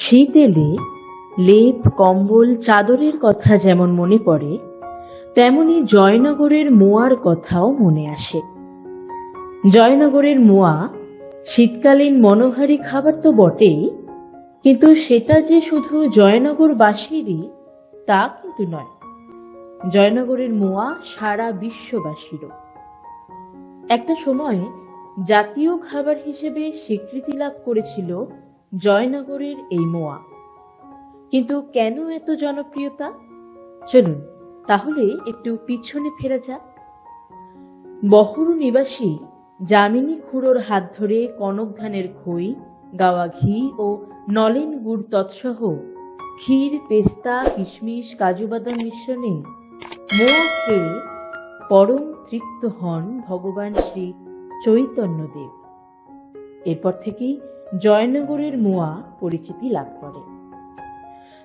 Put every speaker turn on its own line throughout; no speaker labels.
শীত এলে লেপ, কম্বল, চাদরের কথা যেমন মনে পড়ে, তেমনি জয়নগরের মোয়ার কথাও মনে আসে। জয়নগরের মোয়া শীতকালীন মনোহারী খাবার তো বটেই, কিন্তু সেটা যে শুধু জয়নগরবাসীরই, তা কিন্তু নয়। জয়নগরের মোয়া সারা বিশ্ববাসীরও। একটা সময় জাতীয় খাবার হিসেবে স্বীকৃতি লাভ করেছিল জয়নগরের এই মোয়া। কিন্তু কেন এত জনপ্রিয়তা? চলুন, তাহলে একটু পিছনে ফেরা যাক। বহরু নিবাসী যামিনী খুড়োর হাত ধরে কনক ধানের খই, গাওয়া ঘি ও নলেন গুড় তৎসহ ক্ষীর, পেস্তা, কিশমিশ, কাজু বাদাম মিশ্রণে মোয়া খেয়ে পরম তৃপ্ত হন ভগবান শ্রী চৈতন্যদেব। এরপর থেকেই জয়নগরের মোয়া পরিচিতি লাভ করে।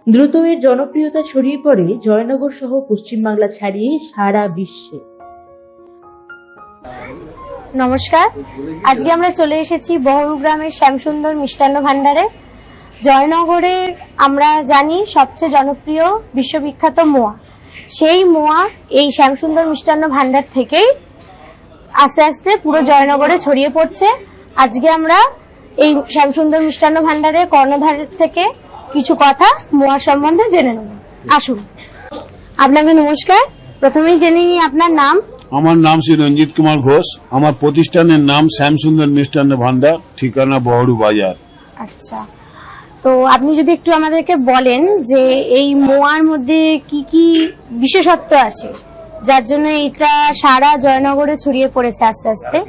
দ্রুত এর জনপ্রিয়তা ছড়িয়ে পড়ে জয়নগর সহ পশ্চিমবাংলা ছাড়িয়ে সারা বিশ্বে।
নমস্কার। আজকে আমরা চলে এসেছি বহরু গ্রামের শ্যামসুন্দর মিষ্টান্ন ভান্ডারে জয়নগরের আমরা জানি সবচেয়ে জনপ্রিয় বিশ্ববিখ্যাত মোয়া। সেই মোয়া এই শ্যামসুন্দর মিষ্টান্ন ভান্ডার থেকেই আস্তে আস্তে পুরো জয়নগরে ছড়িয়ে পড়ছে। আজকে আমরা এই শ্যামসুন্দর মিষ্টান্ন ভান্ডারের কর্ণধারের থেকে কিছু কথা মোয়ার সম্বন্ধে জেনে নেব। আসুন। আপনাকে নমস্কার। প্রথমেই জেনে নিই আপনার নাম।
আমার নাম শ্রী রঞ্জিত কুমার ঘোষ। আমার প্রতিষ্ঠানের নাম শ্যামসুন্দর মিষ্টান্ন ভান্ডার ঠিকানা বহরু বাজার।
আচ্ছা। তো আপনি যদি একটু আমাদেরকে বলেন যে এই মোয়ার মধ্যে কি কি বিশেষত্ব আছে যার জন্য এটা সারা জয়নগরে ছড়িয়ে পড়েছে আস্তে আস্তে?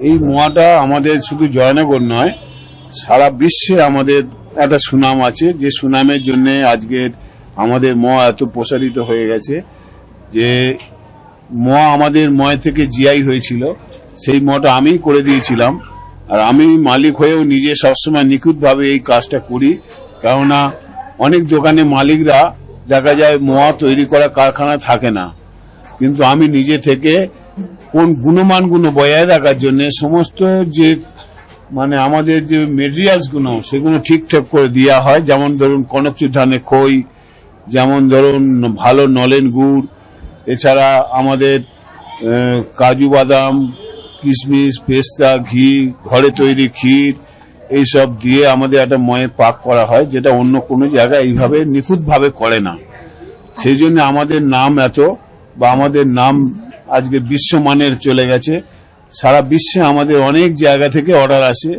এই মোয়াটা আমাদের শুধু জয়নগর নয়, সারা বিশ্বে আমাদের একটা সুনাম আছে। যে সুনামের জন্য আজকের আমাদের মোয়া এত প্রসারিত হয়ে গেছে যে মোয়া আমাদের ময় থেকে জিআই হয়েছিল। সেই মোয়াটা আমি করে দিয়েছিলাম। আর আমি মালিক হয়েও নিজে সবসময় নিখুঁতভাবে এই কাজটা করি। কেননা অনেক দোকানে মালিকরা দেখা যায় মোয়া তৈরি করা কারখানা থাকে না। কিন্তু আমি নিজে থেকে কোন গুণমানগুলো বজায় রাখার জন্য সমস্ত যে মানে আমাদের যে মেটেরিয়ালসগুলো, সেগুলো ঠিকঠাক করে দেওয়া হয়। যেমন ধরুন কনকচুর ধানে খই, যেমন ধরুন ভালো নলেন গুড়, এছাড়া আমাদের কাজু বাদাম, কিশমিশ, পেস্তা, ঘি, ঘরে তৈরি ক্ষীর, এইসব দিয়ে আমাদের একটা ময়ের পাক করা হয়, যেটা অন্য কোনো জায়গায় এইভাবে নিখুঁতভাবে করে না। সেই জন্য আমাদের নাম এত, বা আমাদের নাম আজকে বিশ্বমানের চলে গেছে। সারা বিশ্বে আমাদের অনেক জায়গা থেকে অর্ডার আসে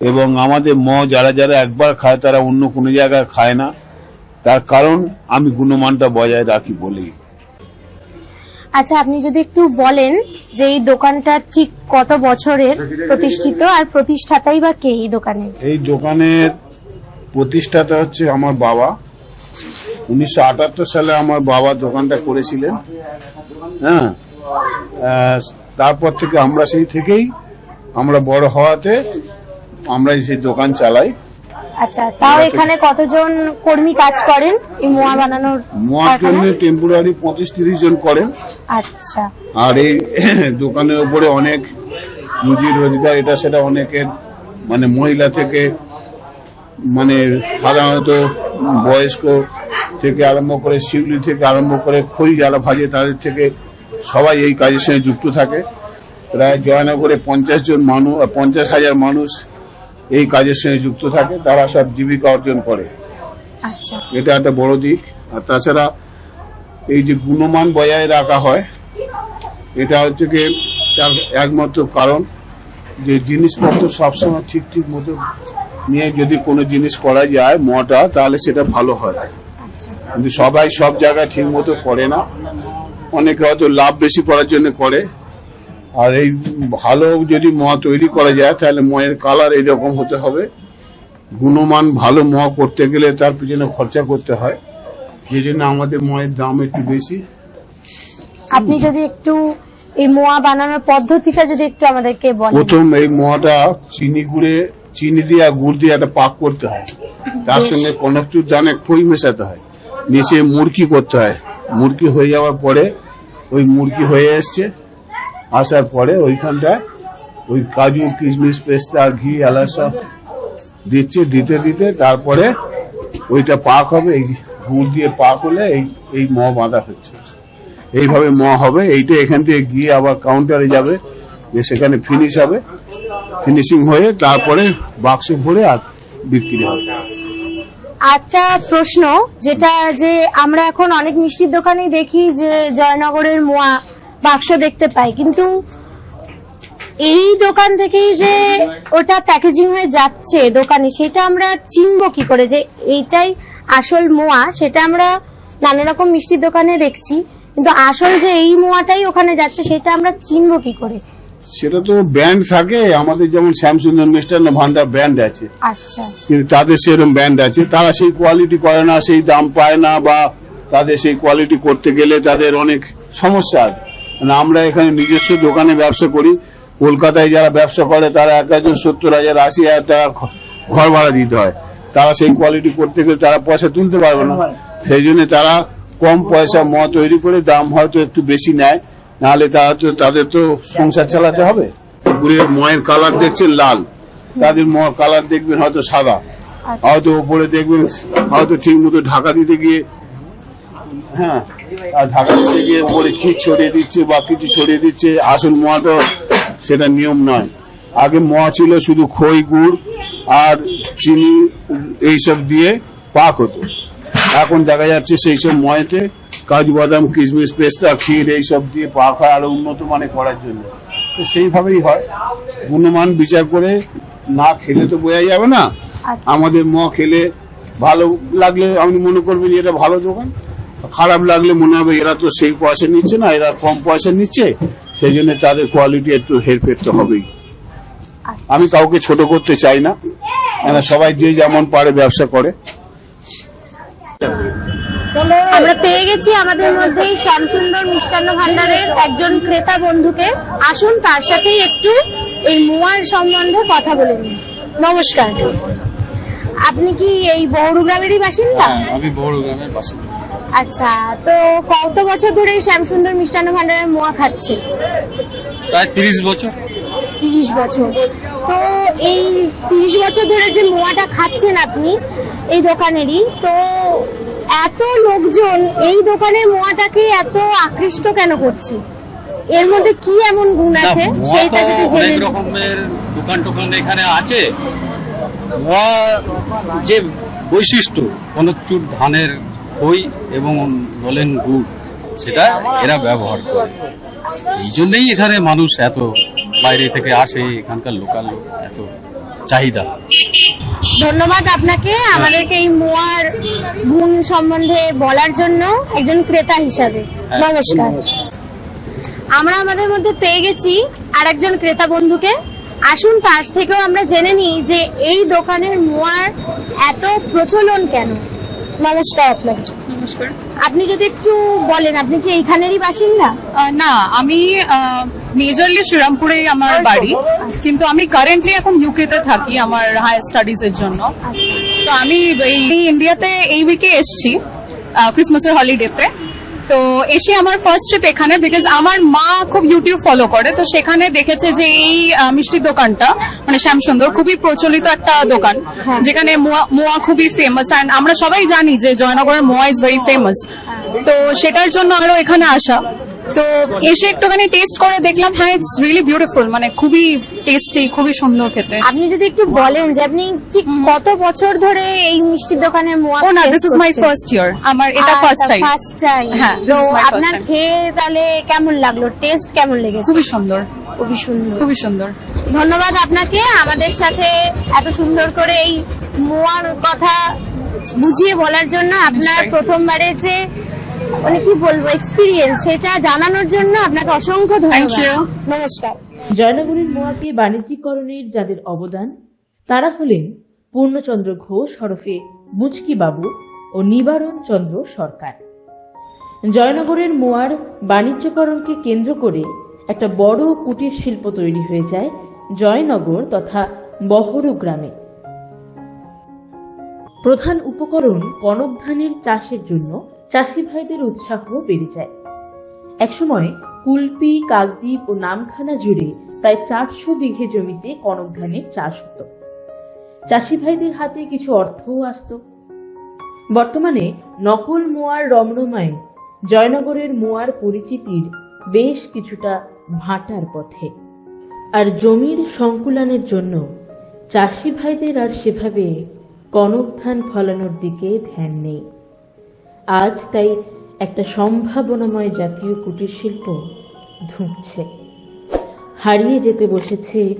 এবং আমাদের ম যারা যারা একবার খায় তারা অন্য কোনো জায়গায় খায় না। তার কারণ আমি গুণমানটা বজায় রাখি বলেই।
আচ্ছা আপনি যদি একটু বলেন যে এই দোকানটা ঠিক কত বছরের প্রতিষ্ঠিত আর প্রতিষ্ঠাতাই বা কে এই দোকানে?
এই দোকানের প্রতিষ্ঠাতা হচ্ছে আমার বাবা। উনিশশো আটাত্তর সালে আমার বাবা দোকানটা করেছিলেন। হ্যাঁ তারপর থেকে আমরা সেই থেকেই আমরা বড় হওয়াতে আমরা সেই দোকান চালাই।
আচ্ছা তাও এখানে কতজন কর্মী কাজ করেন এই মোয়া বানানোর
মোয়ার জন্য টেম্পোরারি পঁচিশ তিরিশ জন করেন।
আচ্ছা।
আর এই দোকানের উপরে অনেক রুজি রোজগার এটা সেটা অনেকের মানে মহিলা থেকে মানে সাধারণত বয়স্ক থেকে আরম্ভ করে শিউলি থেকে আরম্ভ করে খই যারা ভাজে তাদের থেকে সবাই এই কাজের সঙ্গে যুক্ত থাকে। প্রায় জয়নগরে পঞ্চাশ জন মানুষ পঞ্চাশ হাজার মানুষ এই কাজের সঙ্গে যুক্ত থাকে তারা সব জীবিকা অর্জন করে।
আচ্ছা।
এটা একটা বড় দিক। আর তাছাড়া এই যে গুণমান বজায় রাখা হয় এটা হচ্ছে কি তার একমাত্র কারণ যে জিনিসপত্র সবসময় ঠিক ঠিক মতো নিয়ে যদি কোনো জিনিস করা যায় মটা তাহলে সেটা ভালো হয়। কিন্তু সবাই সব জায়গায় ঠিক মতো করে না। অনেকে হয়তো লাভ বেশি করার জন্য করে। আর এই ভালো যদি মহা তৈরি করা যায় তাহলে ময়ের কালার এইরকম হতে হবে। গুণমান ভালো মহা করতে গেলে তার পিছনে খরচা করতে হয়। যে জন্য আমাদের ময়ের দাম একটু বেশি।
আপনি যদি একটু এই মোয়া বানানোর পদ্ধতিটা যদি একটু আমাদেরকে বলেন।
প্রথম এই মোয়াটা চিনি গুড়ে চিনি দিয়ে আর গুড় দিয়ে একটা পাক করতে হয়। তার সঙ্গে কনকচুর দানে খই মেশাতে হয়। মিশিয়ে মুরকি করতে হয়। মুরকি হয়ে যাওয়ার পরে ওই মুরগি হয়ে এসছে। আসার পরে ওইখানটায় ওই কাজু, কিশমিশ, পেস্তা, ঘি, এলাচ সব দিচ্ছে, দিতে দিতে তারপরে ওইটা পাক হবে, এই গুড় দিয়ে পাক হলে এই এই ম বাঁধা হচ্ছে। এইভাবে ম হবে, এইটা এখান থেকে গিয়ে আবার কাউন্টারে যাবে, যে সেখানে ফিনিশ হবে। ফিনিশিং হয়ে তারপরে বাক্স ভরে আর বিক্রি হবে।
একটা প্রশ্ন, যেটা যে আমরা এখন অনেক মিষ্টির দোকানেই দেখি যে জয়নগরের মোয়া বাক্স দেখতে পাই। কিন্তু এই দোকান থেকেই যে ওটা প্যাকেজিং হয়ে যাচ্ছে দোকানে, সেটা আমরা চিনব কি করে? যে এইটাই আসল মোয়া, সেটা আমরা নানা রকম মিষ্টির দোকানে দেখছি। কিন্তু আসল যে এই মোয়াটাই ওখানে যাচ্ছে, সেটা আমরা চিনবো কি করে?
সেটা তো ব্র্যান্ড থাকে আমাদের যেমন শ্যামসুন্দর মিষ্টান্ন ভান্ডার ব্র্যান্ড আছে।
আচ্ছা।
কিন্তু তাদের সেরকম ব্র্যান্ড আছে তারা সেই কোয়ালিটি করে না সেই দাম পায় না বা তাদের সেই কোয়ালিটি করতে গেলে তাদের অনেক সমস্যা। আছে মানে আমরা এখানে নিজস্ব দোকানে ব্যবসা করি কলকাতায় যারা ব্যবসা করে তারা এক একজন সত্তর হাজার আশি হাজার টাকা ঘর ভাড়া দিতে হয়। তারা সেই কোয়ালিটি করতে গেলে তারা পয়সা তুলতে পারবে না। সেই জন্য তারা কম পয়সা ম তৈরি করে দাম হয়তো একটু বেশি নেয়। নাহলে তাদের তো সংসার চালাতে হবে। গুড়ের ময়ের কালার দেখছেন লাল। তাদের ম কালার দেখবেন হয়তো সাদা। হয়তো ওপরে দেখবেন হয়তো ঠিক মতো ঢাকা দিতে গিয়ে হ্যাঁ আর ঢাকা দিতে গিয়ে ওপরে ক্ষীর ছড়িয়ে দিচ্ছে বা কিছু ছড়িয়ে দিচ্ছে আসল মোয়া তো সেটা নিয়ম নয়। আগে মোয়া ছিল শুধু খই গুড় আর চিনি এইসব দিয়ে পাক হতো। এখন দেখা যাচ্ছে সেই সব ময়েতে কাজু বাদাম কিশমিশ পেস্তা ক্ষীর এইসব দিয়ে হয় আরও উন্নত মানে করার জন্য। তো সেইভাবেই হয়। গুণমান বিচার করে না খেলে তো বোঝা যাবে না।
আচ্ছা।
আমাদের ম খেলে ভালো লাগলে আপনি মনে করবেন এটা ভালো দোকান। খারাপ লাগলে মনে হবে এরা তো সেই পয়সা নিচ্ছে না এরা কম পয়সা নিচ্ছে। সেই জন্য তাদের কোয়ালিটি একটু হেরফের তো হবেই। আমি কাউকে ছোট করতে চাই না। সবাই যে যেমন পারে ব্যবসা করে।
আমরা পেয়ে গেছি আমাদের মধ্যেই শ্যামসুন্দর মিষ্টান্ন ভান্ডারের একজন ক্রেতা বন্ধুকে। আসুন তার সাথেই একটু এই মোয়ার সম্বন্ধে কথা বলে নিন নমস্কার। আপনি কি এই বড় গ্রামেরই বাসিন্দা?
হ্যাঁ আমি গ্রামের বাসিন্দা।
আচ্ছা তো কত বছর ধরে এই শ্যামসুন্দর মিষ্টান্ন ভান্ডারের মোয়া খাচ্ছে?
প্রায় তিরিশ বছর।
তিরিশ বছর। তো এই তিরিশ বছর ধরে যে মোয়াটা খাচ্ছেন আপনি এই দোকানেরই তো এত লোকজন এই দোকানের মোয়াটাকে এত আকৃষ্ট কেন করছে? এর মধ্যে কি এমন গুণ আছে? যদি
অনেক রকমের দোকান টোকান এখানে আছে। মোয়া যে বৈশিষ্ট্য কোন চুর ধানের খই এবং নলেন গুড় সেটা এরা ব্যবহার করে। এই জন্যই এখানে মানুষ এত বাইরে থেকে আসে এখানকার লোকাল লোক এত। চাহিদা।
ধন্যবাদ আপনাকে আমাদেরকে এই মোয়ার গুণ সম্বন্ধে বলার জন্য একজন ক্রেতা হিসাবে।
হ্যাঁ,
নমস্কার। আমরা আমাদের মধ্যে পেয়ে গেছি আর একজন ক্রেতা বন্ধুকে। আসুন তার থেকেও আমরা জেনে নিই যে এই দোকানের মোয়ার এত প্রচলন কেন? নমস্কার আপনাকে।
নমস্কার।
আপনি যদি একটু বলেন আপনি কি এইখানেরই বাসিন্দা?
না আমি মেজরলি শ্রীরামপুরে আমার বাড়ি। কিন্তু আমি কারেন্টলি এখন ইউকে তে থাকি আমার হায়ার স্টাডিজ এর জন্য। তো আমি এই ইন্ডিয়াতে এই উইকে এসেছি ক্রিসমাসের হলিডেতে তো এসে আমার ফার্স্ট ট্রিপ এখানে বিকজ আমার মা খুব ইউটিউব ফলো করে। তো সেখানে দেখেছে যে এই মিষ্টির দোকানটা মানে শ্যামসুন্দর খুবই প্রচলিত একটা দোকান
হ্যাঁ।
যেখানে মোয়া মোয়া খুবই ফেমাস অ্যান্ড আমরা সবাই জানি যে জয়নগরের মোয়া ইজ ভেরি ফেমাস তো সেটার জন্য আরও এখানে আসা। তো এসে একটুখানি টেস্ট করে দেখলাম হ্যাঁ ইটস রিয়েলি বিউটিফুল মানে খুবই টেস্টি খুবই সুন্দর খেতে।
আপনি যদি একটু বলেন যে আপনি ঠিক কত বছর ধরে এই মিষ্টির দোকানের মোয়া
ও না this is my first year আমার এটা ফার্স্ট টাইম
ফার্স্ট টাইম
হ্যাঁ,
আপনার খেয়ে তাহলে কেমন লাগল? টেস্ট কেমন লেগেছে?
খুবই সুন্দর।
খুবই সুন্দর।
খুবই সুন্দর।
ধন্যবাদ আপনাকে আমাদের সাথে এত সুন্দর করে এই মোয়ার কথা বুঝিয়ে বলার জন্য। আপনার প্রথমবারে যে মানে কি বলব এক্সপিরিয়েন্স সেটা জানানোর জন্য আপনাকে অসংখ্য ধন্যবাদ। নমস্কার।
জয়নগরের মোয়াকে বাণিজ্যিকরণের যাদের অবদান তারা হলেন পূর্ণচন্দ্র ঘোষ হরফে মুচকি বাবু ও নিবারণ চন্দ্র সরকার। জয়নগরের মোয়ার বাণিজ্যকরণকে কেন্দ্র করে একটা বড় কুটির শিল্প তৈরি হয়ে যায় জয়নগর তথা বহরু গ্রামে। প্রধান উপকরণ কনক ধানের চাষের জন্য চাষি ভাইদের উৎসাহ বেড়ে যায়। একসময় কুলপি, কাকদ্বীপ ও নামখানা জুড়ে প্রায় চারশো বিঘে জমিতে কনক ধানের চাষ হতো। চাষি ভাইদের হাতে কিছু অর্থও আসতো। বর্তমানে নকল মোয়ার রমরমায় জয়নগরের মোয়ার পরিচিতির বেশ কিছুটা ভাটার পথে। আর জমির সংকুলানের জন্য চাষি ভাইদের আর সেভাবে কনক ধান ফলানোর দিকে ধ্যান নেই। আজ তাই একটা সম্ভাবনাময় জাতীয় কুটির শিল্প ধুঁকছে। হারিয়ে যেতে বসেছে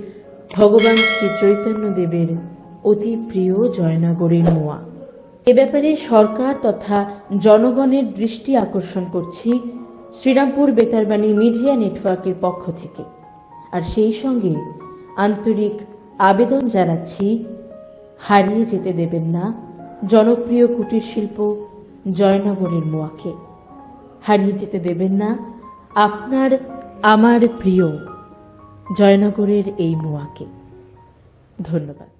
ভগবান শ্রী চৈতন্যদেবের অতি প্রিয় জয়নগরের মোয়া। এ ব্যাপারে সরকার তথা জনগণের দৃষ্টি আকর্ষণ করছি শ্রীরামপুর বেতারবাণী মিডিয়া নেটওয়ার্কের পক্ষ থেকে। আর সেই সঙ্গে আন্তরিক আবেদন জানাচ্ছি, হারিয়ে যেতে দেবেন না জনপ্রিয় কুটির শিল্প জয়নগরের মোয়াকে। হারিয়ে যেতে দেবেন না আপনার আমার প্রিয় জয়নগরের এই মোয়াকে। ধন্যবাদ।